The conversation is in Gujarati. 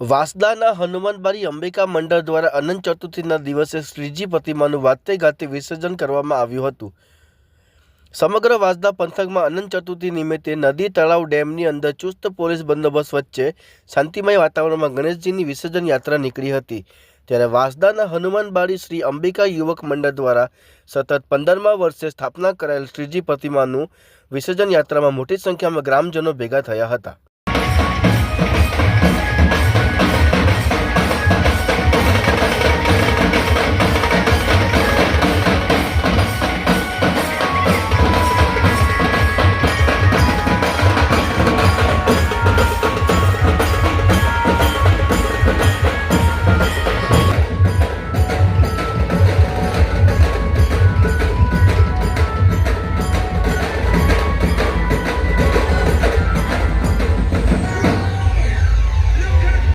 વાસદાના હનુમાનબારી અંબિકા મંડળ દ્વારા અનંત ચતુર્થીના દિવસે શ્રીજી પ્રતિમાનું વાતે ગાતે વિસર્જન કરવામાં આવ્યું હતું. સમગ્ર વાસદા પંથકમાં અનંત ચતુર્થી નિમિત્તે નદી તળાવ ડેમની અંદર ચુસ્ત પોલીસ બંદોબસ્ત વચ્ચે શાંતિમય વાતાવરણમાં ગણેશજીની વિસર્જન યાત્રા નીકળી હતી. ત્યારે વાસદાના હનુમાનબારી શ્રી અંબિકા યુવક મંડળ દ્વારા સતત પંદરમા વર્ષે સ્થાપના કરાયેલ શ્રીજી પ્રતિમાનું વિસર્જન યાત્રામાં મોટી સંખ્યામાં ગ્રામજનો ભેગા થયા હતા.